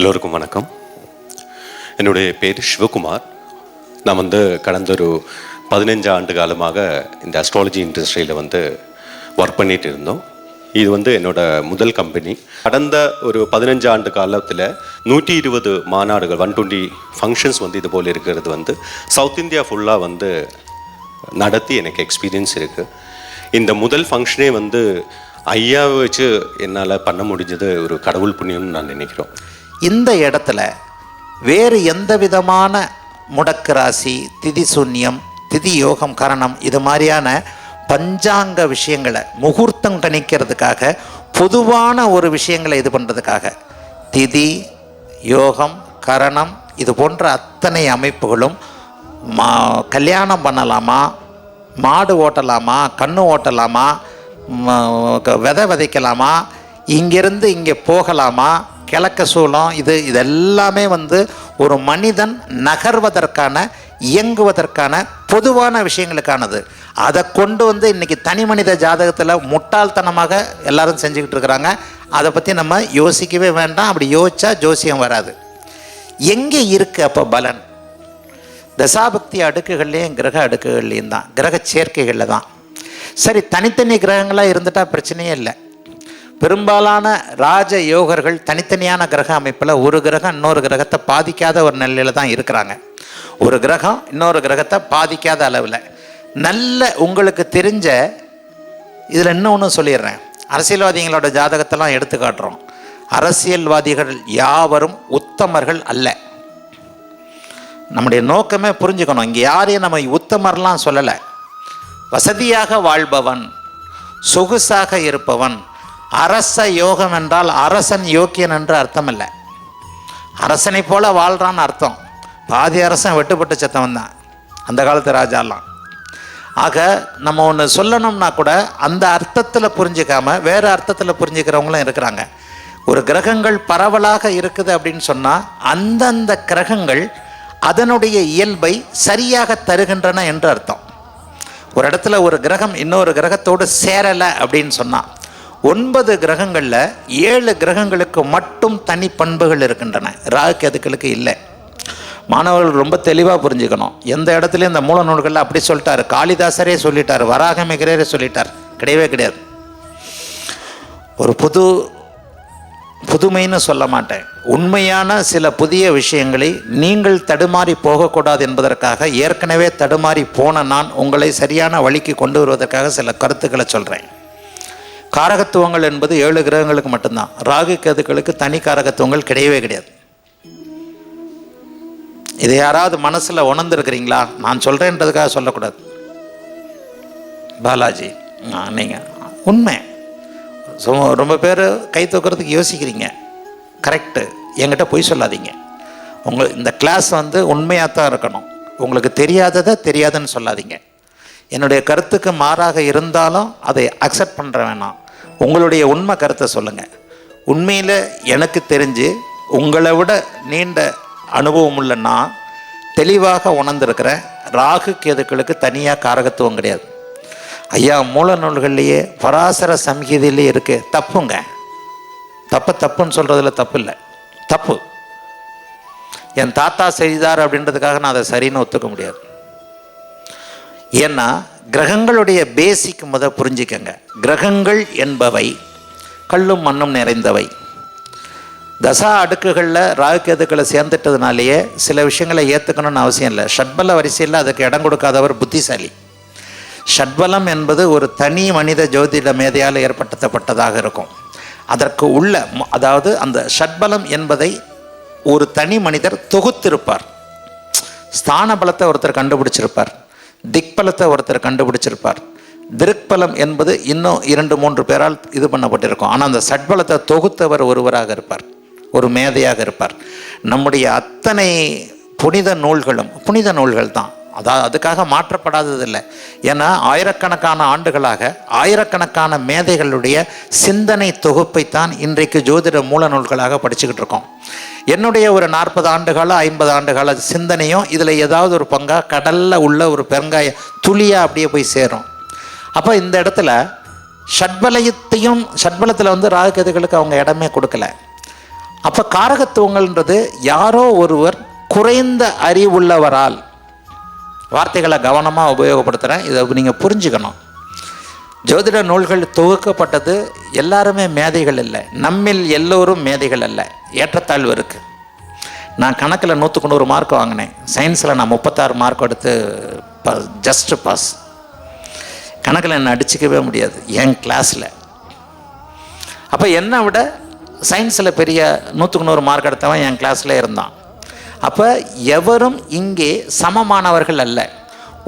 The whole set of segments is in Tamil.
எல்லோருக்கும் வணக்கம். என்னுடைய பேர் சிவகுமார். நான் வந்து கடந்த ஒரு பதினஞ்சு ஆண்டு காலமாக இந்த அஸ்ட்ராலஜி இண்டஸ்ட்ரியில் வந்து ஒர்க் பண்ணிட்டு இருந்தோம். இது வந்து என்னோட முதல் கம்பெனி கடந்த ஒரு பதினஞ்சு ஆண்டு காலத்தில் நூற்றி இருபது மாநாடுகள் ஒன் டுவெண்ட்டி ஃபங்க்ஷன்ஸ் வந்து இது போல் இருக்கிறது வந்து சவுத் இந்தியா ஃபுல்லாக வந்து நடத்தி எனக்கு எக்ஸ்பீரியன்ஸ் இருக்குது இந்த முதல் ஃபங்க்ஷனே வந்து ஐயாவை வச்சு என்னால் பண்ண முடிஞ்சது ஒரு கடவுள் புண்ணியம்னு நான் நினைக்கிறோம். இந்த இடத்துல வேறு எந்த விதமான முடக்கு ராசி திதி சூன்யம் திதி யோகம் கரணம் இது மாதிரியான பஞ்சாங்க விஷயங்களை முகூர்த்தம் கணிக்கிறதுக்காக பொதுவான ஒரு விஷயங்களை இது பண்ணுறதுக்காக திதி யோகம் கரணம் இது போன்ற அத்தனை அமைப்புகளும் மா கல்யாணம் பண்ணலாமா மாடு ஓட்டலாமா கண்ணு ஓட்டலாமா விதை விதைக்கலாமா இங்கிருந்து இங்கே போகலாமா? கிழக்க சூழம் இது இதெல்லாமே வந்து ஒரு மனிதன் நகர்வதற்கான இயங்குவதற்கான பொதுவான விஷயங்களுக்கானது. அதை கொண்டு வந்து இன்றைக்கி தனி மனித ஜாதகத்தில் முட்டாள்தனமாக எல்லாரும் செஞ்சுக்கிட்டு இருக்கிறாங்க. அதை பற்றி நம்ம யோசிக்கவே வேண்டாம். அப்படி யோசிச்சா ஜோசியம் வராது. எங்கே இருக்குது அப்போ பலன்? தசாபக்தி அடுக்குகள்லேயும் கிரக அடுக்குகள்லேயும் தான். கிரக சேர்க்கைகளில் தான். சரி தனித்தனி கிரகங்களாக இருந்துட்டால் பிரச்சனையே இல்லை. பெரும்பாலான ராஜ யோகர்கள் தனித்தனியான கிரக அமைப்பில் ஒரு கிரகம் இன்னொரு கிரகத்தை பாதிக்காத ஒரு நிலையில் தான் இருக்கிறாங்க. ஒரு கிரகம் இன்னொரு கிரகத்தை பாதிக்காத அளவில். நல்ல உங்களுக்கு தெரிஞ்ச இதில் இன்னொன்று சொல்லிடுறேன். அரசியல்வாதிகளோட ஜாதகத்தெல்லாம் எடுத்து காட்டுறோம். அரசியல்வாதிகள் யாவரும் உத்தமர்கள் அல்ல. நம்முடைய நோக்கமே புரிஞ்சுக்கணும். இங்கே யாரையும் நம்ம உத்தமர்லாம் சொல்லலை. வசதியாக வாழ்பவன் சொகுசாக இருப்பவன் அரச யோகம் என்றால் அரசன் யோக்கியன் என்று அர்த்தம் இல்லை அரசனை போல வாழ்கிறான்னு அர்த்தம். பாதி அரசன் வெட்டுப்பட்டு செத்தவன் தான். அந்த காலத்து ராஜாலாம். ஆக நம்ம ஒன்று சொல்லணும்னா கூட அந்த அர்த்தத்தில் புரிஞ்சுக்காம வேறு அர்த்தத்தில் புரிஞ்சுக்கிறவங்களும் இருக்கிறாங்க. ஒரு கிரகங்கள் பரவலாக இருக்குது அப்படின்னு சொன்னால் அந்தந்த கிரகங்கள் அதனுடைய இயல்பை சரியாக தருகின்றன என்று அர்த்தம். ஒரு இடத்துல ஒரு கிரகம் இன்னொரு கிரகத்தோடு சேரலை அப்படின்னு சொன்னால் ஒன்பது கிரகங்களில் ஏழு கிரகங்களுக்கு மட்டும் தனி பண்புகள் இருக்கின்றன. ராகு கேதுக்களுக்கு இல்லை. மாணவர்கள் ரொம்ப தெளிவாக புரிஞ்சுக்கணும். எந்த இடத்துலையும் இந்த மூல நூல்களில் அப்படி சொல்லிட்டார்? காளிதாசரே சொல்லிட்டார் வராகமிகரே சொல்லிட்டார். கிடையவே கிடையாது. ஒரு புது புதுமைன்னு சொல்ல மாட்டேன். உண்மையான சில புதிய விஷயங்களை நீங்கள் தடுமாறி போகக்கூடாது என்பதற்காக ஏற்கனவே தடுமாறி போன நான் உங்களை சரியான வழிக்கு கொண்டு வருவதற்காக சில கருத்துக்களை சொல்கிறேன் காரகத்துவங்கள் என்பது ஏழு கிரகங்களுக்கு மட்டும்தான். ராகு கேதுக்களுக்கு தனி காரகத்துவங்கள் கிடையவே கிடையாது. இதை யாராவது மனசில் உணர்ந்துருக்கிறீங்களா? நான் சொல்கிறேன்றதுக்காக சொல்லக்கூடாது. பாலாஜி நீங்கள் உண்மை. ரொம்ப பேர் கை தூக்கிறதுக்கு யோசிக்கிறீங்க. கரெக்டு என்கிட்ட பொய் சொல்லாதீங்க. உங்கள் இந்த கிளாஸ் வந்து உண்மையாக தான் இருக்கணும். உங்களுக்கு தெரியாததை தெரியாதுன்னு சொல்லாதீங்க. என்னுடைய கருத்துக்கு மாறாக இருந்தாலும் அதை அக்செப்ட் பண்ணுற வேணாம். உங்களுடைய உண்மை கருத்தை சொல்லுங்கள் உண்மையில் எனக்கு தெரிஞ்சு உங்களை விட நீண்ட அனுபவம் உள்ள நான் தெளிவாக உணர்ந்திருக்கிறேன் ராகு கேதுக்களுக்கு தனியாக காரகத்துவம் கிடையாது. ஐயா மூல நூல்கள்லேயே பராசர சம்ஹிதையிலேயே இருக்கு. தப்புங்க. தப்பு தப்புன்னு சொல்கிறதுல தப்பு இல்லை. தப்பு. என் தாத்தா செய்தார் அப்படின்றதுக்காக நான் அதை சரின்னு ஒத்துக்க முடியாது. ஏன்னா கிரகங்களுடைய பேசிக் முத புரிஞ்சுக்கங்க. கிரகங்கள் என்பவை கல்லும் மண்ணும் நிறைந்தவை. தசா அடுக்குகளில் ராகுக்கேதுக்களை சேர்ந்துட்டதுனாலேயே சில விஷயங்களை ஏற்றுக்கணும்னு அவசியம் இல்லை. ஷட்பல வரிசையில் அதுக்கு இடம் கொடுக்காதவர் புத்திசாலி. ஷட்பலம் என்பது ஒரு தனி மனித ஜோதிட மேதையால் ஏற்படுத்தப்பட்டதாக இருக்கும். அதற்கு உள்ள அதாவது அந்த ஷட்பலம் என்பதை ஒரு தனி மனிதர் தொகுத்திருப்பார். ஸ்தான பலத்தை ஒருத்தர் கண்டுபிடிச்சிருப்பார். திக்பலத்தை ஒருத்தர் கண்டுபிடிச்சிருப்பார். திருக்பலம் என்பது இன்னும் இரண்டு மூன்று பேரால் இது பண்ணப்பட்டிருக்கும். ஆனால் அந்த சட்பலத்தை தொகுத்தவர் ஒருவராக இருப்பார். ஒரு மேதையாக இருப்பார். நம்முடைய அத்தனை புனித நூல்களும் புனித நூல்கள் தான் அதாவது அதுக்காக மாற்றப்படாததில்லை. ஏன்னா ஆயிரக்கணக்கான ஆண்டுகளாக ஆயிரக்கணக்கான மேதைகளுடைய சிந்தனை தொகுப்பைத்தான் இன்றைக்கு ஜோதிட மூல நூல்களாக படிச்சுக்கிட்டு இருக்கோம். என்னுடைய ஒரு நாற்பது ஆண்டுகால ஐம்பது ஆண்டுகால சிந்தனையும் இதில் ஏதாவது ஒரு பங்காக கடலில் உள்ள ஒரு பெருங்காய துளியாக அப்படியே போய் சேரும். அப்போ இந்த இடத்துல ஷட்பலயத்தையும் ஷட்பலத்தில் வந்து ராகுகேதுகளுக்கு அவங்க இடமே கொடுக்கல. அப்போ காரகத்துவங்கள்ன்றது யாரோ ஒருவர் குறைந்த அறிவுள்ளவரால் வார்த்தைகளை கவனமாக உபயோகப்படுத்துகிறேன் இதை நீங்கள் புரிஞ்சுக்கணும். ஜோதிட நூல்கள் தொகுக்கப்பட்டது எல்லாருமே மேதைகள் இல்லை நம்மில் எல்லோரும் மேதைகள் அல்ல. ஏற்றத்தாழ்வு இருக்குது நான் கணக்கில் நூற்றுக்கு நூறு மார்க் வாங்கினேன் சயின்ஸில் நான் முப்பத்தாறு மார்க் எடுத்து ப ஜஸ்ட் பாஸ் கணக்கில் என்னை அடிச்சிக்கவே முடியாது. என் கிளாஸில் அப்போ என்னை விட சயின்ஸில் பெரிய நூற்றுக்கு நூறு மார்க் எடுத்தவன் என் கிளாஸில் இருந்தான். அப்போ எவரும் இங்கே சமமானவர்கள் அல்ல.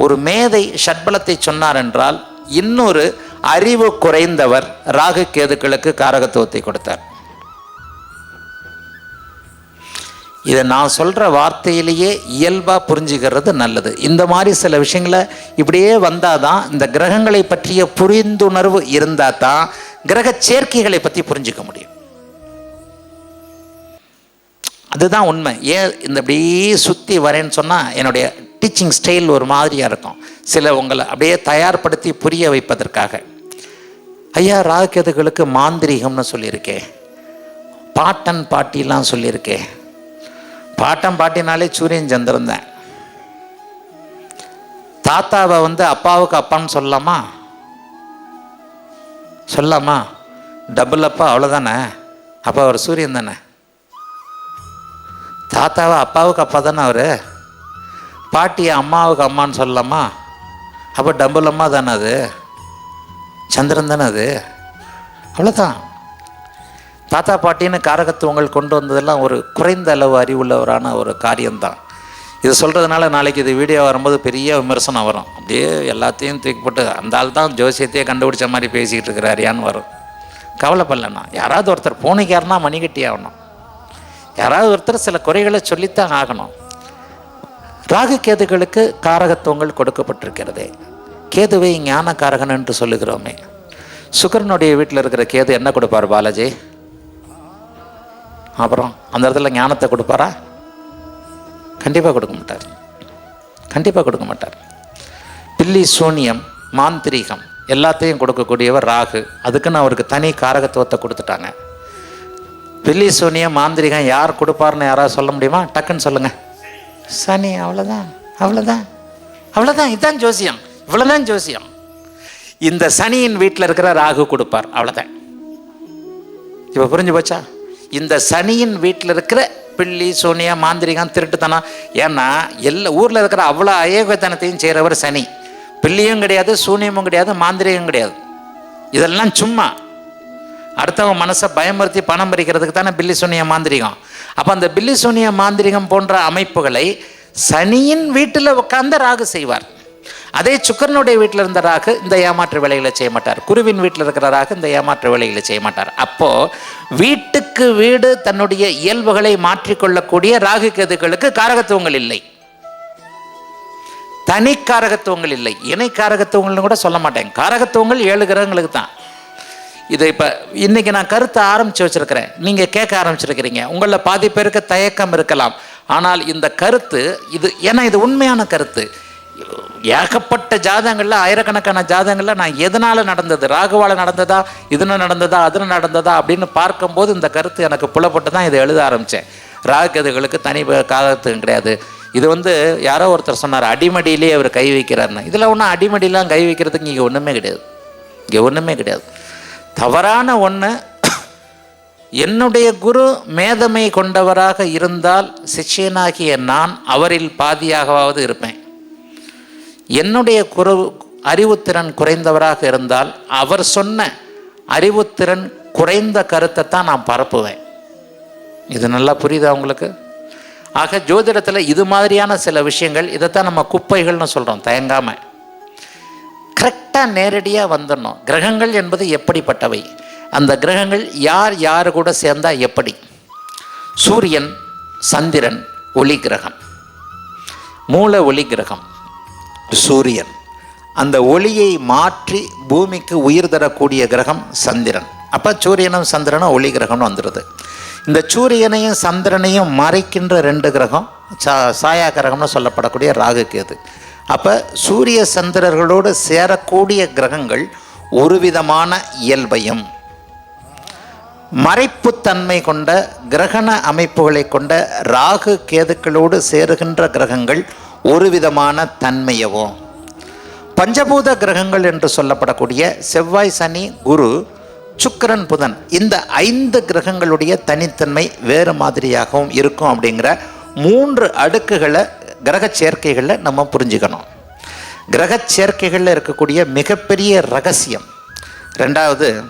ஒரு மேதை ஷட்பலத்தை சொன்னார் என்றால் இன்னொரு அறிவு குறைந்தவர் ராகு கேதுக்களுக்கு காரகத்துவத்தை கொடுத்தார். இதை நான் சொல்கிற வார்த்தையிலேயே இயல்பாக புரிஞ்சுக்கிறது நல்லது. இந்த மாதிரி சில விஷயங்களை இப்படியே வந்தால் தான் இந்த கிரகங்களை பற்றிய புரிந்துணர்வு இருந்தால் தான் கிரக சேர்க்கைகளை பற்றி புரிஞ்சுக்க முடியும். அதுதான் உண்மை. ஏன் இந்த அப்படியே சுற்றி வரேன்னு சொன்னால் என்னுடைய டீச்சிங் ஸ்டைல் ஒரு மாதிரியாக இருக்கும். சில உங்களை அப்படியே தயார்படுத்தி புரிய வைப்பதற்காக. ஐயா ராககேதுகளுக்கு மாந்திரீகம்னு சொல்லியிருக்கேன் பாட்டன் பாட்டிலாம் சொல்லியிருக்கேன் பாட்டன் பாட்டினாலே சூரியன் சந்திரன் தான். தாத்தாவை வந்து அப்பாவுக்கு அப்பான்னு சொல்லலாமா? சொல்லலாமா? டபுள் அப்பா அவ்வளோதானே அப்பா அவர் சூரியன் தானே? தாத்தாவை அப்பாவுக்கு அப்பா தானே அவர்? பாட்டியை அம்மாவுக்கு அம்மான்னு சொல்லலாமா? அப்போ டபுள் அம்மா தானே அது? சந்திரன் தானே அது? அவ்வளோதான் தாத்தா பாட்டின்னு காரகத்துவங்கள் கொண்டு வந்ததெல்லாம் ஒரு குறைந்த அளவு அறிவுள்ளவரான ஒரு காரியம்தான். இது சொல்கிறதுனால நாளைக்கு இது வீடியோ வரும்போது பெரிய விமர்சனம் வரும். அப்படியே எல்லாத்தையும் தூக்கிப்பட்டு அந்த ஆள் தான் ஜோசியத்தையே கண்டுபிடிச்ச மாதிரி பேசிக்கிட்டு இருக்கிறாரியான்னு வரும். கவலைப்படலண்ணா. யாராவது ஒருத்தர் பூனைக்காரனா மணிகட்டி ஆகணும் யாராவது ஒருத்தர் சில குறைகளை சொல்லித்தான் ஆகணும். ராகு கேதுகளுக்கு காரகத்துவங்கள் கொடுக்கப்பட்டிருக்கிறதே. கேதுவை ஞான காரகன் என்று சொல்லுகிறோமே. சுக்கரனுடைய வீட்டில் இருக்கிற கேது என்ன கொடுப்பார் பாலாஜி? அப்புறம் அந்த இடத்துல ஞானத்தை கொடுப்பாரா? கண்டிப்பாக கொடுக்க மாட்டார். கண்டிப்பாக கொடுக்க மாட்டார். பில்லி சூனியம் மாந்திரீகம் எல்லாத்தையும் கொடுக்கக்கூடியவர் ராகு. அதுக்குன்னு அவருக்கு தனி காரகத்துவத்தை கொடுத்துட்டாங்க. பில்லி சூனியம் மாந்திரிகம் யார் கொடுப்பாருன்னு யாராவது சொல்ல முடியுமா? டக்குன்னு சொல்லுங்க. சனி அவ்வளோதான் அவ்வளோதான் அவ்வளோதான் இதுதான் ஜோசியம். இவ்வளோதான் ஜோசியம். இந்த சனியின் வீட்டில் இருக்கிற ராகு கொடுப்பார். அவ்வளோதான் இப்போ புரிஞ்சு போச்சா? இந்த சனியின் வீட்டில் இருக்கிற பில்லி சோனியா மாந்திரிகம் திருட்டுத்தனம். ஏன்னா எல்லா ஊரில் இருக்கிற அவ்வளோ அயோகத்தனத்தையும் செய்கிறவர் சனி. பில்லியும் கிடையாது சூனியமும் கிடையாது மாந்திரிகம் கிடையாது. இதெல்லாம் சும்மா. அடுத்தவங்க மனசை பயமுறுத்தி பணம் பறிக்கிறதுக்கு தானே பில்லி சூனிய மாந்திரிகம். அப்போ அந்த பில்லி சூனிய மாந்திரிகம் போன்ற அமைப்புகளை சனியின் வீட்டில் உட்கார்ந்து ராகு செய்வார். அதே சுக்கரனுடைய வீட்டில் இருந்த ராகு இந்த ஏமாற்று வேலைகளை செய்ய மாட்டார். குருவின் வீட்டில் இருக்கிற ராகு இந்த ஏமாற்று வேலைகளை செய்ய மாட்டார். அப்போ வீட்டுக்கு வீடு தன்னுடைய இயல்புகளை மாற்றிக்கொள்ளக்கூடிய ராகு கேதுகளுக்கு காரகத்துவங்கள் இல்லை. தனி காரகத்துவங்கள் இல்லை. இணை காரகத்துவங்கள்னு கூட சொல்ல மாட்டேன். காரகத்துவங்கள் ஏழு கிரகங்களுக்கு தான். இதை இப்போ இன்றைக்கி நான் கருத்தை ஆரம்பித்து வச்சிருக்கிறேன். நீங்கள் கேட்க ஆரம்பிச்சிருக்கிறீங்க. உங்களில் பாதி பேருக்கு தயக்கம் இருக்கலாம். ஆனால் இந்த கருத்து இது ஏன்னா இது உண்மையான கருத்து. ஏகப்பட்ட ஜாதகங்களில் ஆயிரக்கணக்கான ஜாதகங்களில் நான் எதனால் நடந்தது? ராகுவால் நடந்ததா? இதுன்னு நடந்ததா? அதுன்னு நடந்ததா? அப்படின்னு பார்க்கும்போது இந்த கருத்து எனக்கு புலப்பட்டு தான் இதை எழுத ஆரம்பித்தேன் ராகுகதுகளுக்கு தனி காலத்துக்கும் கிடையாது. இது வந்து யாரோ ஒருத்தர் சொன்னார் அடிமடியிலே அவர் கை வைக்கிறாருன்னு இதில் ஒன்றும் அடிமடியெலாம் கை வைக்கிறதுக்கு இங்கே ஒன்றுமே கிடையாது. இங்கே ஒன்றுமே கிடையாது. தவறான ஒன்று என்னுடைய குரு மேதமை கொண்டவராக இருந்தால் சிஷ்யனாகிய நான் அவரில் பாதியாகவாவது இருப்பேன். என்னுடைய குரு அறிவுத்திறன் குறைந்தவராக இருந்தால் அவர் சொன்ன அறிவுத்திறன் குறைந்த கருத்தை தான் நான் பரப்புவேன். இது நல்லா புரியுதா உங்களுக்கு? ஆக ஜோதிடத்தில் இது மாதிரியான சில விஷயங்கள் இதைத்தான் நம்ம குப்பைகள்னு சொல்கிறோம் தயங்காமல் கரெக்டாக நேரடியாக வந்துடணும் கிரகங்கள் என்பது எப்படிப்பட்டவை? அந்த கிரகங்கள் யார் யார் கூட சேர்ந்தால் எப்படி? சூரியன் சந்திரன் ஒளி கிரகம். மூல ஒளி கிரகம். சூரியன். அந்த ஒளியை மாற்றி பூமிக்கு உயிர் தரக்கூடிய கிரகம் சந்திரன். அப்போ சூரியனும் சந்திரனும் ஒளி கிரகம்னு வந்துடுது இந்த சூரியனையும் சந்திரனையும் மறைக்கின்ற ரெண்டு கிரகம் சா சாயா கிரகம்னு சொல்லப்படக்கூடிய ராகு கேது. அப்போ சூரிய சந்திரர்களோடு சேரக்கூடிய கிரகங்கள் ஒரு விதமான இயல்பையும். மறைப்புத்தன்மை கொண்ட கிரகண அமைப்புகளை கொண்ட ராகு கேதுக்களோடு சேருகின்ற கிரகங்கள் ஒரு விதமான தன்மையவும். பஞ்சபூத கிரகங்கள் என்று சொல்லப்படக்கூடிய செவ்வாய் சனி குரு சுக்கரன் புதன் இந்த ஐந்து கிரகங்களுடைய தனித்தன்மை வேறு மாதிரியாகவும் இருக்கும் அப்படிங்கிற மூன்று அடுக்குகளை கிரக சேர்க்கைகளில் நம்ம புரிஞ்சுக்கணும். கிரக சேர்க்கைகளில் இருக்கக்கூடிய மிகப்பெரிய ரகசியம். ரெண்டாவது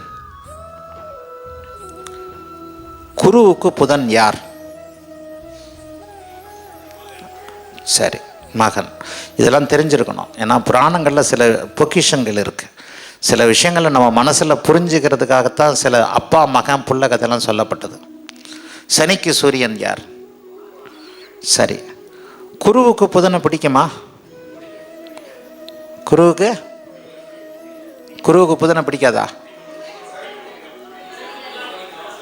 குருவுக்கு புதன் யார்? சரி மகன். இதெல்லாம் தெரிஞ்சிருக்கணும். ஏன்னா புராணங்களில் சில பொக்கிஷங்கள் இருக்குது சில விஷயங்களை நம்ம மனசில் புரிஞ்சுக்கிறதுக்காகத்தான் சில அப்பா மகன் புள்ள கதையெல்லாம் சொல்லப்பட்டது. சனிக்கு சூரியன் யார்? சரி. குருவுக்கு புதனை பிடிக்குமா? குருவுக்கு? குருவுக்கு புதனை பிடிக்காதா?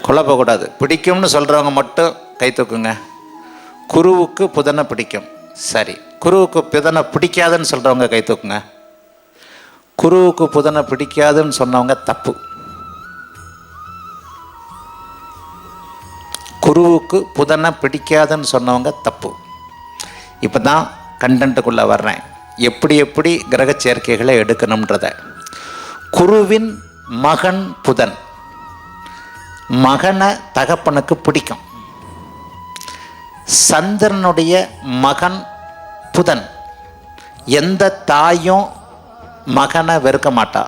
குழப்பக்கூடாது பிடிக்கும்னு சொல்கிறவங்க மட்டும் கை தூக்குங்க. குருவுக்கு புதனை பிடிக்கும். சரி. குருவுக்கு புதனை பிடிக்காதுன்னு சொல்கிறவங்க கை தூக்குங்க. குருவுக்கு புதனை பிடிக்காதுன்னு சொன்னவங்க தப்பு. குருவுக்கு புதனை பிடிக்காதுன்னு சொன்னவங்க தப்பு. இப்போ தான் கண்டென்ட்டுக்குள்ளே வர்றேன். எப்படி எப்படி கிரக சேர்க்கைகளை எடுக்கணுன்றத குருவின் மகன் புதன். மகனை தகப்பனுக்கு பிடிக்கும். சந்திரனுடைய மகன் புதன். எந்த தாயும் மகனை வெறுக்க மாட்டா.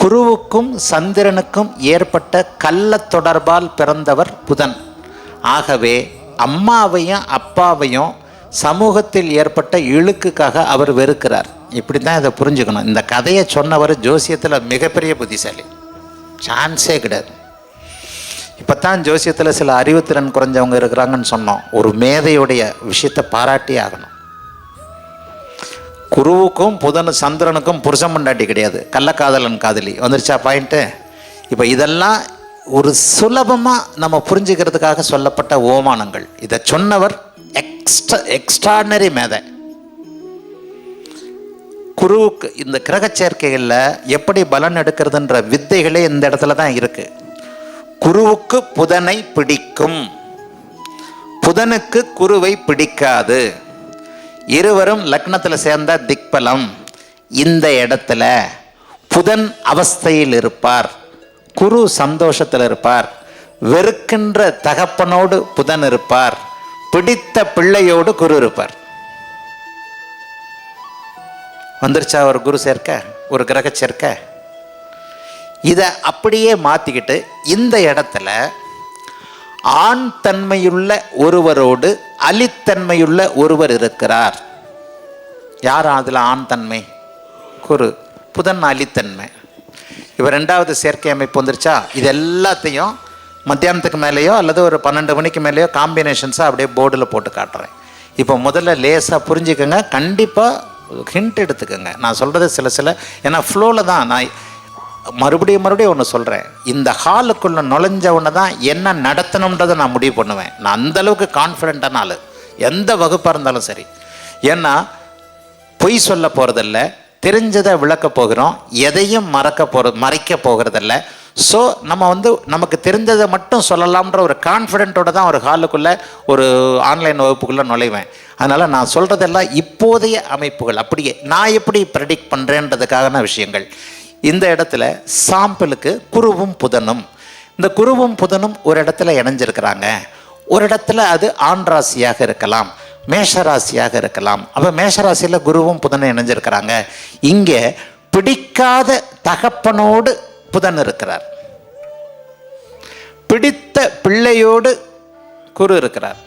குருவுக்கும் சந்திரனுக்கும் ஏற்பட்ட கள்ள தொடர்பால் பிறந்தவர் புதன். ஆகவே அம்மாவையும் அப்பாவையும் சமூகத்தில் ஏற்பட்ட இழுக்குக்காக அவர் வெறுக்கிறார். இப்படி தான் இதை புரிஞ்சுக்கணும். இந்த கதையை சொன்னவர் ஜோசியத்தில் மிகப்பெரிய புத்திசாலி. சான்ஸே கிடையாது. இப்போ தான் ஜோசியத்தில் சில அறிவுத்திறன் குறைஞ்சவங்க இருக்கிறாங்கன்னு சொன்னோம். ஒரு மேதையுடைய விஷயத்தை பாராட்டி ஆகணும். குருவுக்கும் புதன் சந்திரனுக்கும் புருஷன் பண்டாட்டி கிடையாது. கள்ளக்காதலன் காதலி. வந்துருச்சா பாயிண்ட்டு இப்போ இதெல்லாம் ஒரு சுலபமாக நம்ம புரிஞ்சுக்கிறதுக்காக சொல்லப்பட்ட ஓமானங்கள். இதை சொன்னவர் எக்ஸ்ட்ரா எக்ஸ்ட்ராடனரி மேதை. குருவுக்கு இந்த கிரக சேர்க்கைகளில் எப்படி பலன் எடுக்கிறதுன்ற வித்தைகளே இந்த இடத்துல தான் இருக்குது குருவுக்கு புதனை பிடிக்கும். புதனுக்கு குருவை பிடிக்காது. இருவரும் லக்னத்தில் சேர்ந்த திக்பலம். இந்த இடத்துல புதன் அவஸ்தையில் இருப்பார். குரு சந்தோஷத்தில் இருப்பார். வெறுக்கின்ற தகப்பனோடு புதன் இருப்பார். பிடித்த பிள்ளையோடு குரு இருப்பார். வந்துருச்சா ஒரு குரு சேர்க்க ஒரு கிரக சேர்க்க? இதை அப்படியே மாற்றிக்கிட்டு இந்த இடத்துல ஆண் தன்மையுள்ள ஒருவரோடு அலித்தன்மையுள்ள ஒருவர் இருக்கிறார். யார் அதில் ஆண் தன்மை? குரு. புதன் அலித்தன்மை இப்போ ரெண்டாவது செயற்கை அமைப்பு வந்துருச்சா? இது எல்லாத்தையும் மத்தியானத்துக்கு மேலேயோ அல்லது ஒரு பன்னெண்டு மணிக்கு மேலேயோ காம்பினேஷன்ஸாக அப்படியே போர்டில் போட்டு காட்டுறேன். இப்போ முதல்ல லேசாக புரிஞ்சுக்கோங்க. கண்டிப்பாக ஹிண்ட் எடுத்துக்கோங்க. நான் சொல்கிறது சில சில ஏன்னா ஃப்ளோவில் தான் நான் மறுபடியும் மறுபடியும் ஒன்று சொல்கிறேன் இந்த ஹாலுக்குள்ளே நுழைஞ்ச தான் என்ன நடத்தணுன்றதை நான் முடிவு பண்ணுவேன். நான் அந்தளவுக்கு கான்ஃபிடென்ட்டான ஆள். எந்த வகுப்பாக இருந்தாலும் சரி. ஏன்னா பொய் சொல்ல போகிறதில்ல தெரிஞ்சதை விளக்க போகிறோம். எதையும் மறக்க போகிற மறைக்க போகிறதில்ல. ஸோ நம்ம வந்து நமக்கு தெரிஞ்சதை மட்டும் சொல்லலாம்ன்ற ஒரு கான்ஃபிடென்ட்டோட தான் ஒரு ஹாலுக்குள்ளே ஒரு ஆன்லைன் வகுப்புக்குள்ளே நுழைவேன். அதனால் நான் சொல்கிறதெல்லாம் இப்போதைய அமைப்புகள். அப்படியே நான் எப்படி ப்ரெடிக்ட் பண்ணுறேன்றதுக்கான விஷயங்கள். இந்த இடத்துல சாம்பிளுக்கு குருவும் புதனும். இந்த குருவும் புதனும் ஒரு இடத்துல இணைஞ்சிருக்கிறாங்க. ஒரு இடத்துல அது ஆண் ராசியாக இருக்கலாம் மேஷராசியாக இருக்கலாம். அப்போ மேஷராசியில் குருவும் புதனும் இணைஞ்சிருக்கிறாங்க. இங்கே பிடிக்காத தகப்பனோடு புதன் இருக்கிறார். பிடித்த பிள்ளையோடு குரு இருக்கிறார்.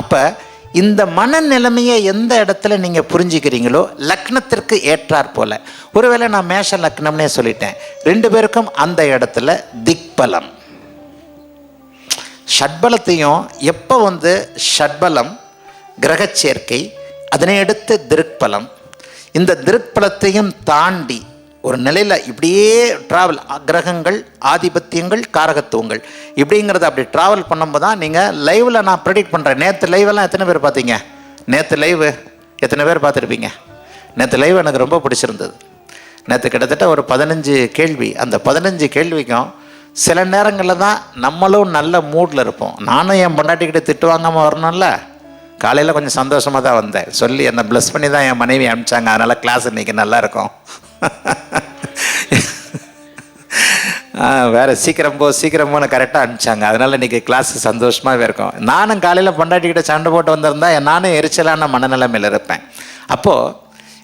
அப்போ இந்த மனநிலைமையை எந்த இடத்துல நீங்கள் புரிஞ்சுக்கிறீங்களோ லக்னத்திற்கு ஏற்றார் போல. ஒருவேளை நான் மேஷ லக்னம்னே சொல்லிட்டேன். ரெண்டு பேருக்கும் அந்த இடத்துல திக்பலம். ஷட்பலத்தையும் எப்போ வந்து ஷட்பலம் கிரகச்சேர்க்கை அதனை அடுத்து திருக்பலம். இந்த திருக்பலத்தையும் தாண்டி ஒரு நிலையில் இப்படியே ட்ராவல் கிரகங்கள் ஆதிபத்தியங்கள் காரகத்துவங்கள். இப்படிங்கிறத அப்படி ட்ராவல் பண்ணும்போது தான் நீங்கள் லைவில் நான் ப்ரெடிக்ட் பண்ணுறேன் நேற்று லைவெல்லாம் எத்தனை பேர் பார்த்தீங்க? நேற்று லைவு எத்தனை பேர் பார்த்துருப்பீங்க? நேற்று லைவ் எனக்கு ரொம்ப பிடிச்சிருந்தது. நேற்று கிட்டத்தட்ட ஒரு பதினஞ்சு கேள்வி. அந்த பதினஞ்சு கேள்விக்கும் சில நேரங்களில் தான் நம்மளும் நல்ல மூடில் இருப்போம். நானும் என் பொண்டாட்டிக்கிட்ட திட்டு வாங்காமல் வரணும்ல? காலையில் கொஞ்சம் சந்தோஷமாக தான் வந்தேன். சொல்லி என்னை ப்ளஸ் பண்ணி தான் என் மனைவி அனுப்பிச்சாங்க. அதனால் கிளாஸ் இன்றைக்கி நல்லாயிருக்கும் வேற சீக்கிரம் போ சீக்கிரம் போன கரெக்டாக அனுப்பிச்சாங்க. அதனால் இன்றைக்கி கிளாஸ் சந்தோஷமாகவே இருக்கும். நானும் காலையில் பொண்டாட்டிக்கிட்ட சண்டை போட்டு வந்திருந்தா நானும் எரிச்சலான மனநிலைமையில் இருப்பேன். அப்போது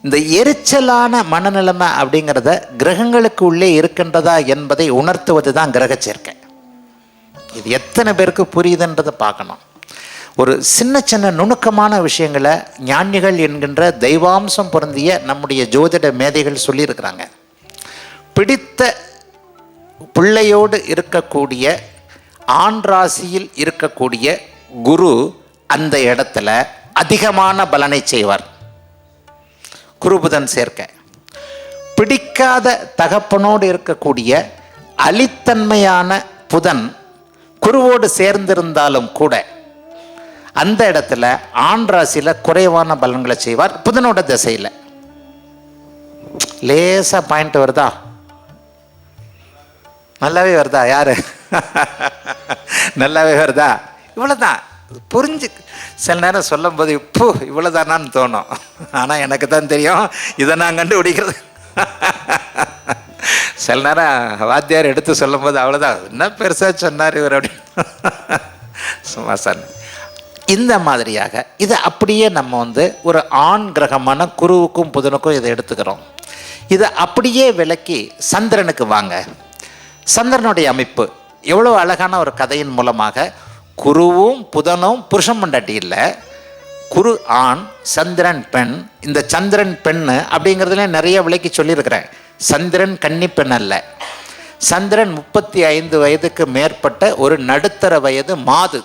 இந்த எரிச்சலான மனநிலைமை அப்படிங்கிறத கிரகங்களுக்கு உள்ளே இருக்கின்றதா என்பதை உணர்த்துவது தான் கிரக சேர்க்கை இது எத்தனை பேருக்கு புரியுதுன்றதை பார்க்கணும். ஒரு சின்ன சின்ன நுணுக்கமான விஷயங்களை ஞானிகள் என்கின்ற தெய்வாம்சம் பொருந்திய நம்முடைய ஜோதிட மேதைகள் சொல்லியிருக்கிறாங்க. பிடித்த பிள்ளையோடு இருக்கக்கூடிய ஆண் ராசியில் இருக்கக்கூடிய குரு அந்த இடத்துல அதிகமான பலனை செய்வார். குருபுதன் சேர்க்க. பிடிக்காத தகப்பனோடு இருக்கக்கூடிய அலித்தன்மையான புதன் குருவோடு சேர்ந்திருந்தாலும் கூட அந்த இடத்துல ஆண் ராசியில் குறைவான பலன்களை செய்வார் புதனோட திசையில். லேசாக பாயிண்ட் வருதா? நல்லாவே வருதா? யாரு? நல்லாவே வருதா? இவ்வளோதான் புரிஞ்சு சில நேரம் சொல்லும்போது இப்போ இவ்வளோதானான்னு தோணும். ஆனால் எனக்கு தான் தெரியும். இதை நான் கண்டுபிடிக்கிறது. சில நேரம் வாத்தியார் எடுத்து சொல்லும்போது அவ்வளோதான் என்ன பெருசாக சொன்னார் இவர்? அப்படின்னு. சும்மா சார் இந்த மாதிரியாக இதை அப்படியே நம்ம வந்து ஒரு ஆண் கிரகமான குருவுக்கும் புதனுக்கும் இதை எடுத்துக்கிறோம். இதை அப்படியே விளக்கி சந்திரனுக்கு வாங்க. சந்திரனுடைய அமைப்பு எவ்வளோ அழகான ஒரு கதையின் மூலமாக குருவும் புதனும் புருஷன் பண்டாட்டி இல்லை. குரு ஆண் சந்திரன் பெண். இந்த சந்திரன் பெண் அப்படிங்கிறதுல நிறைய விலைக்கு சொல்லியிருக்கிறேன். சந்திரன் கன்னி பெண் அல்ல. சந்திரன் முப்பத்தி ஐந்து வயதுக்கு மேற்பட்ட ஒரு நடுத்தர வயது மாது.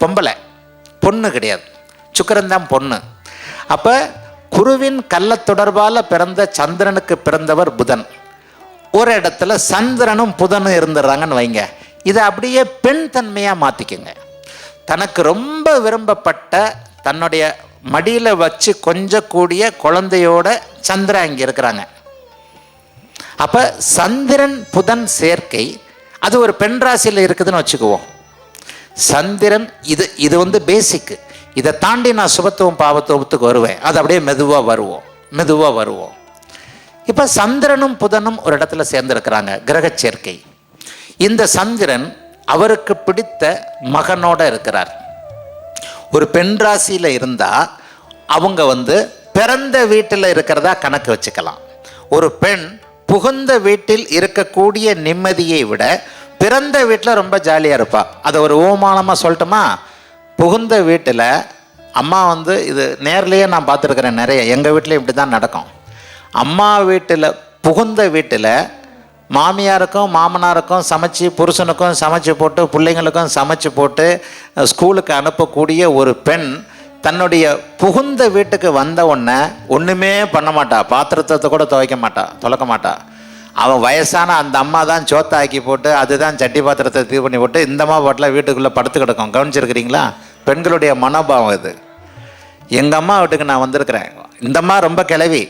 பொம்பளை. பொண்ணு கிடையாது. சுக்கரன் தான் பொண்ணு. அப்போ குருவின் கள்ள தொடர்பால் பிறந்த சந்திரனுக்கு பிறந்தவர் புதன். ஒரு இடத்துல சந்திரனும் புதனும் இருந்துடுறாங்கன்னு வைங்க. இதை அப்படியே பெண் தன்மையாக மாற்றிக்கங்க தனக்கு ரொம்ப விரும்பப்பட்ட தன்னுடைய மடியில் வச்சு கொஞ்சக்கூடிய குழந்தையோட சந்திரன் அங்கே இருக்கிறாங்க. அப்போ சந்திரன் புதன் சேர்க்கை அது ஒரு பெண் ராசியில் இருக்குதுன்னு வச்சுக்குவோம். சந்திரன் இது இது வந்து பேசிக்கு இதை தாண்டி நான் சுபத்துவம் பாவத்துவத்துக்கு வருவேன். அது அப்படியே மெதுவாக வருவோம். மெதுவாக வருவோம். இப்போ சந்திரனும் புதனும் ஒரு இடத்துல சேர்ந்துருக்கிறாங்க கிரக சேர்க்கை. இந்த சந்திரன் அவருக்கு பிடித்த மகனோட இருக்கிறார். ஒரு பெண் ராசியில் இருந்தால் அவங்க வந்து பிறந்த வீட்டில் இருக்கிறதா கணக்கு வச்சுக்கலாம். ஒரு பெண் புகுந்த வீட்டில் இருக்கக்கூடிய நிம்மதியை விட பிறந்த வீட்டில் ரொம்ப ஜாலியாக இருப்பாள் அதை ஒரு ஓமானமாக சொல்லட்டுமா? புகுந்த வீட்டில் அம்மா வந்து இது நேர்லேயே நான் பார்த்துருக்குறேன் நிறைய. எங்கள் வீட்டில் இப்படி தான் நடக்கும். அம்மா வீட்டில் புகுந்த வீட்டில் மாமியாருக்கும் மாமனாருக்கும் சமைச்சு புருஷனுக்கும் சமைச்சு போட்டு பிள்ளைங்களுக்கும் சமைச்சு போட்டு ஸ்கூலுக்கு அனுப்பக்கூடிய ஒரு பெண் தன்னுடைய புகுந்த வீட்டுக்கு வந்த உடனே ஒன்றுமே பண்ண மாட்டா. பாத்திரத்தை கூட துவைக்க மாட்டா துளக்க மாட்டா. அவன் வயசான அந்த அம்மா தான் சோத்தாக்கி போட்டு அதுதான் சட்டி பாத்திரத்தை இது பண்ணி போட்டு இந்த அம்மா பாட்டில் வீட்டுக்குள்ளே படுத்து கிடக்கும். கவனிச்சிருக்கிறீங்களா? பெண்களுடைய மனோபாவம் இது. எங்கள் அம்மா வீட்டுக்கு நான் வந்திருக்கிறேன். இந்த அம்மா ரொம்ப கிளவி.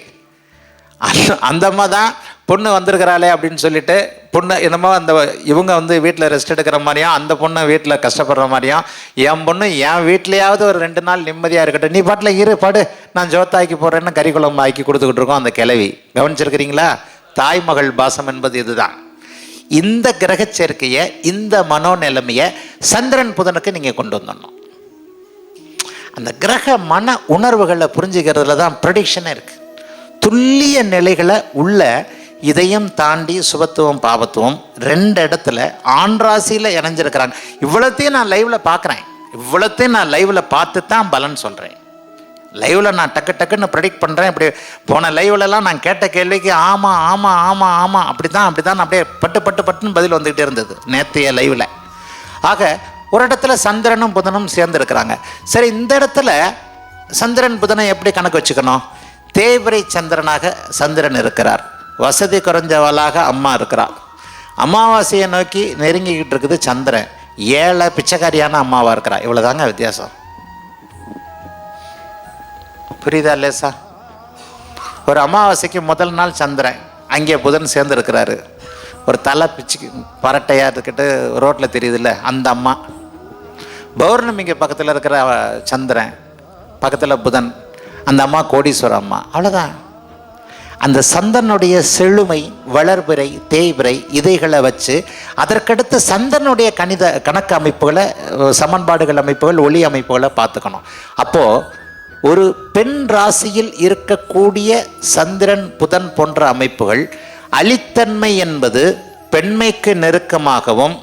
அந்த- அம்மா தான் பொண்ணு வந்திருக்கிறாளே அப்படின்னு சொல்லிட்டு பொண்ணு என்னமோ அந்த இவங்க வந்து வீட்டில் ரெஸ்ட் எடுக்கிற மாதிரியும் அந்த பொண்ணு வீட்டில் கஷ்டப்படுற மாதிரியும் என் பொண்ணு என் வீட்லேயாவது ஒரு ரெண்டு நாள் நிம்மதியாக இருக்கட்டும். நீ பாட்டில் இரு படு. நான் ஜோத்தாக்கி போடுறேன்னு கறி குழம்பு ஆக்கி கொடுத்துக்கிட்டு இருக்கோம் அந்த கிளவி. கவனிச்சிருக்கிறீங்களா? தாய்மகள் பாசம் என்பது இதுதான். இந்த கிரக சேர்க்கையை இந்த மனோநிலைமையை சந்திரன் புதனுக்கு நீங்கள் கொண்டு வந்துடணும் அந்த கிரக மன உணர்வுகளை புரிஞ்சுக்கிறதுல தான் ப்ரடிக்ஷனே இருக்கு. துல்லிய நிலைகளை உள்ள இதையும் தாண்டி சுபத்துவம் பாவத்துவம் ரெண்டு இடத்துல ஆண் ராசியில் இணைஞ்சிருக்கிறாங்க இவ்வளோத்தையும் நான் லைவில் பார்க்குறேன் இவ்வளோத்தையும் நான் லைவில் பார்த்து தான் பலன் சொல்கிறேன் லைவில் நான் டக்கு டக்குன்னு ப்ரெடிக்ட் பண்ணுறேன் இப்படி போன லைவ்லலாம் நான் கேட்ட கேள்விக்கு ஆமாம் ஆமாம் ஆமாம் ஆமாம் அப்படி தான் அப்படி தான் அப்படியே பட்டு பட்டு பட்டுன்னு பதில் வந்துக்கிட்டே இருந்தது நேற்றைய லைவில் ஆக ஒரு இடத்துல சந்திரனும் புதனும் சேர்ந்துருக்கிறாங்க. சரி இந்த இடத்துல சந்திரன் புதனை எப்படி கணக்கு வச்சுக்கணும்? தேய்பிரை சந்திரனாக சந்திரன் இருக்கிறார். வசதி குறைஞ்சவளாக அம்மா இருக்கிறார் அமாவாசையை நோக்கி நெருங்கிக்கிட்டு இருக்குது சந்திரன். ஏழை பிச்சைக்காரியான அம்மாவாக இருக்கிறா. இவ்வளோதாங்க வித்தியாசம். புரியுதா லேசா? ஒரு அமாவாசைக்கு முதல் நாள் சந்திரன். அங்கே புதன் சேர்ந்துருக்கிறாரு. ஒரு தலை பிச்சு பரட்டையாக இருக்கிட்டு ரோட்டில் தெரியுதுல்ல அந்த அம்மா. பௌர்ணமிக்கு பக்கத்தில் இருக்கிற சந்திரன் பக்கத்தில் புதன் அந்த அம்மா கோடீஸ்வர அம்மா. அவ்வளோதான் அந்த சந்தனுடைய செழுமை வளர்பிறை தேய்பிறை இதைகளை வச்சு அதற்கடுத்து சந்தனுடைய கணித கணக்கு அமைப்புகளை சமன்பாடுகள் அமைப்புகள் ஒளி அமைப்புகளை பார்த்துக்கணும். அப்போது ஒரு பெண் ராசியில் இருக்கக்கூடிய சந்திரன் புதன் போன்ற அமைப்புகள் அலித்தன்மை என்பது பெண்மைக்கு நெருக்கமாகவும்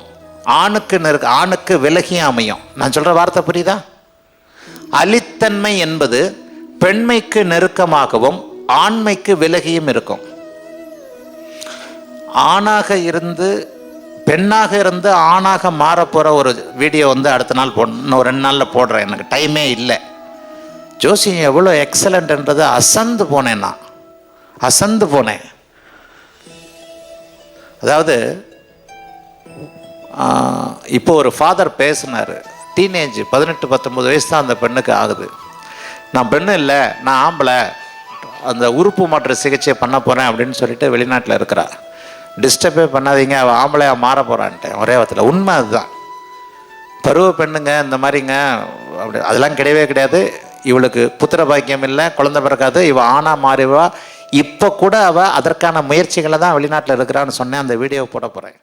ஆணுக்கு நெருக்க ஆணுக்கு விலகியும் அமையும். நான் சொல்கிற வார்த்தை புரியுதா? அலித்தன்மை என்பது பெண்மைக்கு நெருக்கமாகவும் ஆண்மைக்கு விலகியும் இருக்கும். ஆணாக இருந்து பெண்ணாக இருந்து ஆணாக மாறப்போகிற ஒரு வீடியோ வந்து அடுத்த நாள் போ இன்னும் ரெண்டு நாளில் போடுறேன். எனக்கு டைமே இல்லை. ஜோசியம் எவ்வளோ எக்ஸலண்ட்ன்றது அசந்து போனேன் நான். அசந்து போனேன். அதாவது இப்போ ஒரு ஃபாதர் பேசினார். டீனேஜ் பதினெட்டு பத்தொம்பது வயசு தான் அந்த பெண்ணுக்கு ஆகுது. நான் பெண்ணு இல்லை நான் ஆம்பளை. அந்த உறுப்பு மாற்று சிகிச்சை பண்ண போகிறேன் அப்படின்னு சொல்லிட்டு வெளிநாட்டில் இருக்கிறா. டிஸ்டர்பே பண்ணாதீங்க அவள் ஆம்பளையாக மாற போகிறான்ட்டேன் ஒரே வாரத்தில் உண்மை அதுதான். பருவ பெண்ணுங்க இந்த மாதிரிங்க அப்படி அதெல்லாம் கிடையவே கிடையாது. இவளுக்கு புத்திர பாக்கியம் இல்லை குழந்தை பிறக்காது இவள் ஆனா மாறிவா இப்போ கூட அவள் அதற்கான முயற்சிகளை தான் வெளிநாட்டில் இருக்கிறான்னு சொன்னேன். அந்த வீடியோ போட போகிறேன்